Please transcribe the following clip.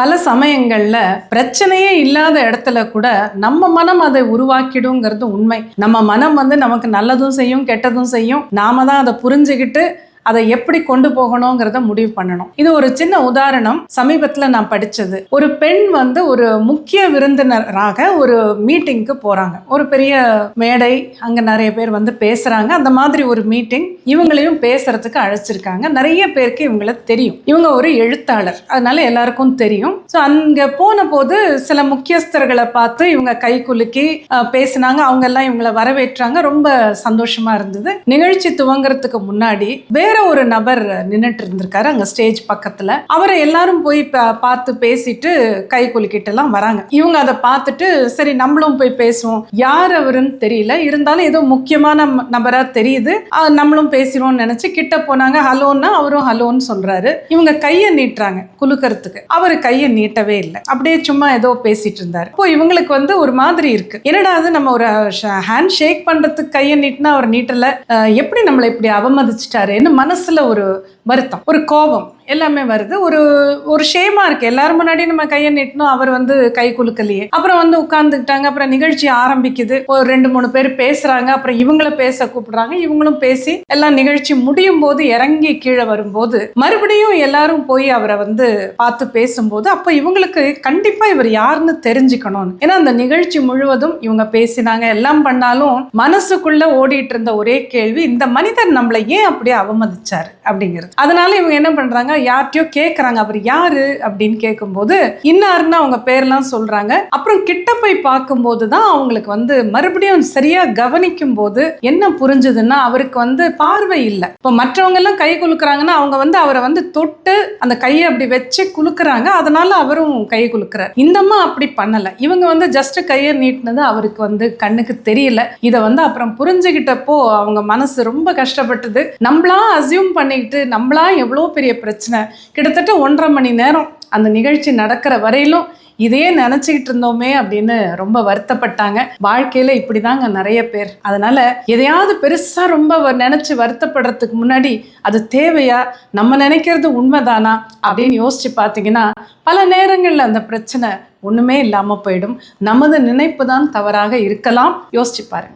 பல சமயங்கள்ல பிரச்சனையே இல்லாத இடத்துல கூட நம்ம மனம் அதை உருவாக்கிடுங்கிறது உண்மை. நம்ம மனம் வந்து நமக்கு நல்லதும் செய்யும் கெட்டதும் செய்யும். நாம தான் அதை புரிஞ்சுக்கிட்டு அதை எப்படி கொண்டு போகணுங்கிறத முடிவு பண்ணணும். இது ஒரு சின்ன உதாரணம். சமீபத்தில் நான் படித்தது ஒரு பெண் வந்து ஒரு முக்கிய விருந்தினராக ஒரு மீட்டிங்க்கு போகிறாங்க ஒரு பெரிய மேடை அங்கே நிறைய பேர் வந்து பேசுகிறாங்க அந்த மாதிரி ஒரு மீட்டிங் இவங்களையும் பேசுறதுக்கு அழைச்சிருக்காங்க. நிறைய பேருக்கு இவங்கள தெரியும். இவங்க ஒரு எழுத்தாளர். அதனால எல்லாருக்கும் தெரியும். ஸோ அங்கே போன போது சில முக்கியஸ்தர்களை பார்த்து இவங்க கை குலுக்கி பேசினாங்க பேசுனாங்க. அவங்க எல்லாம் இவங்களை வரவேற்றாங்க. ரொம்ப சந்தோஷமா இருந்தது. நிகழ்ச்சி துவங்குறதுக்கு முன்னாடி வேற ஒரு நபர் நின்னுட்டு இருந்திருக்காரு அங்க ஸ்டேஜ் பக்கத்துல. அவரை எல்லாரும் போய் பா- பார்த்து பேசிட்டு கை குலுக்கிட்டு எல்லாம் வராங்க. இவங்க அதை பார்த்துட்டு சரி நம்மளும் போய் பேசுவோம். யார் அவருன்னு தெரியல. இருந்தாலும் ஏதோ முக்கியமான நபரா தெரியுது. நம்மளும் பேசிடுவோம்னு நினைச்சு கிட்ட போனாங்க. ஹலோன்னா அவரும் ஹலோன்னு சொல்றாரு. இவங்க கையை நீட்டுறாங்க குலுக்கறதுக்கு. அவர் கையை நீட்டவே இல்லை. அப்படியே சும்மா ஏதோ பேசிட்டு இருந்தாரு. இப்போ இவங்களுக்கு வந்து ஒரு மாதிரி இருக்கு. என்னடா அது? நம்ம ஒரு ஹேண்ட் ஷேக் பண்றதுக்கு கையை நீட்டினா அவர் நீட்டல. எப்படி நம்மளை இப்படி அவமதிச்சிட்டாருன்னு மனசுல ஒரு வருத்தம் ஒரு கோபம். எல்லாமே வருது. ஒரு ஒரு ஷேமா இருக்கு. எல்லாரும் முன்னாடி நம்ம கையை நீட்டணும். அவர் வந்து கை குலுக்கலையே. அப்புறம் வந்து உட்கார்ந்துக்கிட்டாங்க. அப்புறம் நிகழ்ச்சி ஆரம்பிக்குது. ஒரு ரெண்டு மூணு பேர் பேசுறாங்க. அப்புறம் இவங்கள பேச கூப்பிடுறாங்க. இவங்களும் பேசி எல்லாம் நிகழ்ச்சி முடியும் போது இறங்கி கீழே வரும்போது மறுபடியும் எல்லாரும் போய் அவரை வந்து பார்த்து பேசும்போது அப்ப இவங்களுக்கு கண்டிப்பா இவர் யாருன்னு தெரிஞ்சுக்கணும்னு. ஏன்னா அந்த நிகழ்ச்சி முழுவதும் இவங்க பேசினாங்க. எல்லாம் பண்ணாலும் மனசுக்குள்ள ஓடிட்டு இருந்த ஒரே கேள்வி இந்த மனிதர் நம்மளை ஏன் அப்படியே அவமதிச்சாரு அப்படிங்கிறது. அதனால இவங்க என்ன பண்றாங்க? யார்கிட்டயோ கேட்கறாங்க அவர் யாரு அப்படின்னு கேட்கும்போது இன்னாருன்னு அவங்க பேர்லாம் சொல்றாங்க. அப்புறம் கிட்ட போய் பார்க்கும்போது தான் அவங்களுக்கு வந்து மறுபடியும் சரியா கவனிக்கும் போது என்ன புரிஞ்சுதுன்னா அவருக்கு வந்து பார்வை இல்லை. இப்போ மற்றவங்க எல்லாம் கை குலுக்குறாங்கன்னா அவங்க வந்து அவரை வந்து தொட்டு அந்த கையை அப்படி வச்சு குலுக்குறாங்க. அதனால அவரும் கை குலுக்குறாரு. இந்தம்மா அப்படி பண்ணல. இவங்க வந்து ஜஸ்ட் கையை நீட்டினது அவருக்கு வந்து கண்ணுக்கு தெரியல. இதை வந்து அப்புறம் புரிஞ்சுக்கிட்டப்போ அவங்க மனசு ரொம்ப கஷ்டப்பட்டது. நம்மளா அசியூம் பண்ணிக்கிட்டு நம்மளா எவ்வளோ பெரிய பிரச்சனை பிரச்சனை. கிட்டத்தட்ட ஒன்றரை மணி நேரம் அந்த நிகழ்ச்சி நடக்கிற வரையிலும் இதையே நினச்சிக்கிட்டு இருந்தோமே அப்படின்னு ரொம்ப வருத்தப்பட்டாங்க. வாழ்க்கையில் இப்படிதாங்க நிறைய பேர். அதனால எதையாவது பெருசாக ரொம்ப வ- நினைச்சு வருத்தப்படுறதுக்கு முன்னாடி அது தேவையா? நம்ம நினைக்கிறது உண்மைதானா? அப்படின்னு யோசிச்சு பார்த்தீங்கன்னா பல நேரங்களில் அந்த பிரச்சனை ஒன்றுமே இல்லாமல் போயிடும். நமது நினைப்பு தான் தவறாக இருக்கலாம். யோசிச்சு பாருங்க.